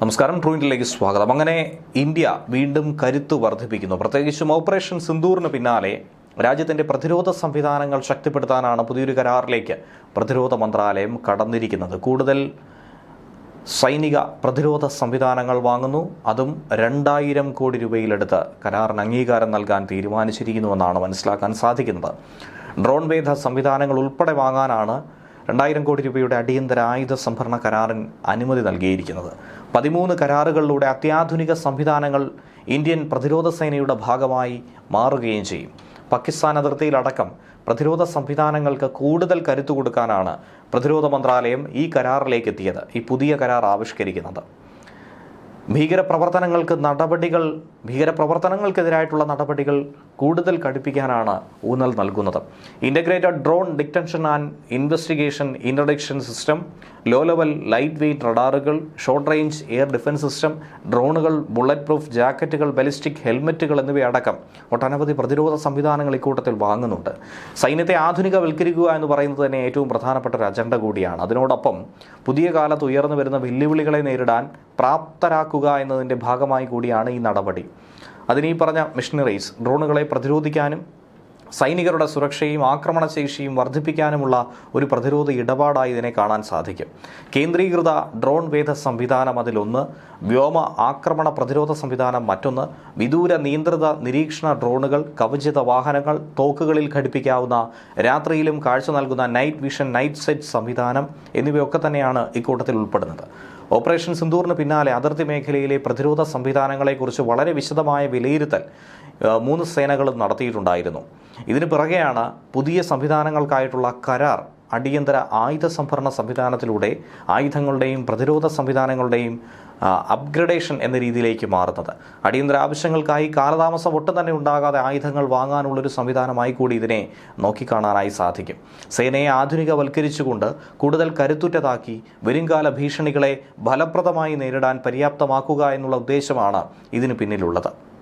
നമസ്കാരം ട്രൂയിന്റിലേക്ക് സ്വാഗതം. അങ്ങനെ ഇന്ത്യ വീണ്ടും കരുത്ത് വർദ്ധിപ്പിക്കുന്നു. പ്രത്യേകിച്ചും ഓപ്പറേഷൻ സിന്ദൂറിന് പിന്നാലെ രാജ്യത്തിന്റെ പ്രതിരോധ സംവിധാനങ്ങൾ ശക്തിപ്പെടുത്താനാണ് പുതിയൊരു കരാറിലേക്ക് പ്രതിരോധ മന്ത്രാലയം കടന്നിരിക്കുന്നത്. കൂടുതൽ സൈനിക പ്രതിരോധ സംവിധാനങ്ങൾ വാങ്ങുന്നു. അതും രണ്ടായിരം കോടി രൂപയിലെടുത്ത് കരാറിന് അംഗീകാരം നൽകാൻ തീരുമാനിച്ചിരിക്കുന്നുവെന്നാണ് മനസ്സിലാക്കാൻ സാധിക്കുന്നത്. ഡ്രോൺ വേധ സംവിധാനങ്ങൾ ഉൾപ്പെടെ വാങ്ങാനാണ് രണ്ടായിരം കോടി രൂപയുടെ അടിയന്തര ആയുധ സംഭരണ കരാറിന് അനുമതി നൽകിയിരിക്കുന്നത്. പതിമൂന്ന് കരാറുകളിലൂടെ അത്യാധുനിക സംവിധാനങ്ങൾ ഇന്ത്യൻ പ്രതിരോധ സേനയുടെ ഭാഗമായി മാറുകയും ചെയ്യും. പാകിസ്ഥാൻ അതിർത്തിയിലടക്കം പ്രതിരോധ സംവിധാനങ്ങൾക്ക് കൂടുതൽ കരുത്തു കൊടുക്കാനാണ് പ്രതിരോധ മന്ത്രാലയം ഈ കരാറിലേക്ക് എത്തിയത് ഈ പുതിയ കരാർ ആവിഷ്കരിക്കുന്നത്. ഭീകരപ്രവർത്തനങ്ങൾക്ക് നടപടികൾ ഭീകരപ്രവർത്തനങ്ങൾക്കെതിരായിട്ടുള്ള നടപടികൾ കൂടുതൽ കടുപ്പിക്കാനാണ് ഊന്നൽ നൽകുന്നത്. Integrated drone detention and investigation interdiction system low level light weight റഡാറുകൾ short range air defence system ഡ്രോണുകൾ ബുള്ളറ്റ് പ്രൂഫ് ജാക്കറ്റുകൾ ബലിസ്റ്റിക് ഹെൽമറ്റുകൾ എന്നിവയടക്കം ഒട്ടനവധി പ്രതിരോധ സംവിധാനങ്ങൾ ഇക്കൂട്ടത്തിൽ വാങ്ങുന്നുണ്ട്. സൈന്യത്തെ ആധുനികവൽക്കരിക്കുക എന്ന് പറയുന്നത് തന്നെ ഏറ്റവും പ്രധാനപ്പെട്ട ഒരു അജണ്ട കൂടിയാണ്. അതിനോടൊപ്പം പുതിയ കാലത്ത് ഉയർന്നു വരുന്ന വെല്ലുവിളികളെ നേരിടാൻ പ്രാപ്തരാക്കുക എന്നതിന്റെ ഭാഗമായി കൂടിയാണ് ഈ നടപടി. അതിനീ പറഞ്ഞ മിഷനറീസ് ഡ്രോണുകളെ പ്രതിരോധിക്കാനും സൈനികരുടെ സുരക്ഷയും ആക്രമണശേഷിയും വർദ്ധിപ്പിക്കാനുമുള്ള ഒരു പ്രതിരോധ ഇടപാടായി ഇതിനെ കാണാൻ സാധിക്കും. കേന്ദ്രീകൃത ഡ്രോൺ വേദ സംവിധാനം അതിലൊന്ന് വ്യോമ ആക്രമണ പ്രതിരോധ സംവിധാനം മറ്റൊന്ന് വിദൂര നിയന്ത്രിത നിരീക്ഷണ ഡ്രോണുകൾ കവചിത വാഹനങ്ങൾ തോക്കുകളിൽ ഘടിപ്പിക്കാവുന്ന രാത്രിയിലും കാഴ്ച നൽകുന്ന നൈറ്റ് വിഷൻ നൈറ്റ് സെറ്റ് സംവിധാനം എന്നിവയൊക്കെ തന്നെയാണ് ഇക്കൂട്ടത്തിൽ ഉൾപ്പെടുന്നത്. ഓപ്പറേഷൻ സിന്ദൂറിന് പിന്നാലെ അതിർത്തി മേഖലയിലെ പ്രതിരോധ സംവിധാനങ്ങളെക്കുറിച്ച് വളരെ വിശദമായ വിലയിരുത്തൽ മൂന്ന് സേനകളും നടത്തിയിട്ടുണ്ടായിരുന്നു. ഇതിന് പിറകെയാണ് പുതിയ സംവിധാനങ്ങൾക്കായിട്ടുള്ള കരാർ അടിയന്തര ആയുധ സംഭരണ സംവിധാനത്തിലൂടെ ആയുധങ്ങളുടെയും പ്രതിരോധ സംവിധാനങ്ങളുടെയും അപ്ഗ്രഡേഷൻ എന്ന രീതിയിലേക്ക് മാറുന്നത്. അടിയന്തര ആവശ്യങ്ങൾക്കായി കാലതാമസം ഒട്ടും തന്നെ ഉണ്ടാകാതെ ആയുധങ്ങൾ വാങ്ങാനുള്ളൊരു സംവിധാനമായി കൂടി ഇതിനെ നോക്കിക്കാണാനായി സാധിക്കും. സേനയെ ആധുനികവൽക്കരിച്ചുകൊണ്ട് കൂടുതൽ കരുത്തുറ്റതാക്കി വരുംകാല ഭീഷണികളെ ഫലപ്രദമായി നേരിടാൻ പര്യാപ്തമാക്കുക എന്നുള്ള ഉദ്ദേശമാണ് ഇതിന് പിന്നിലുള്ളത്.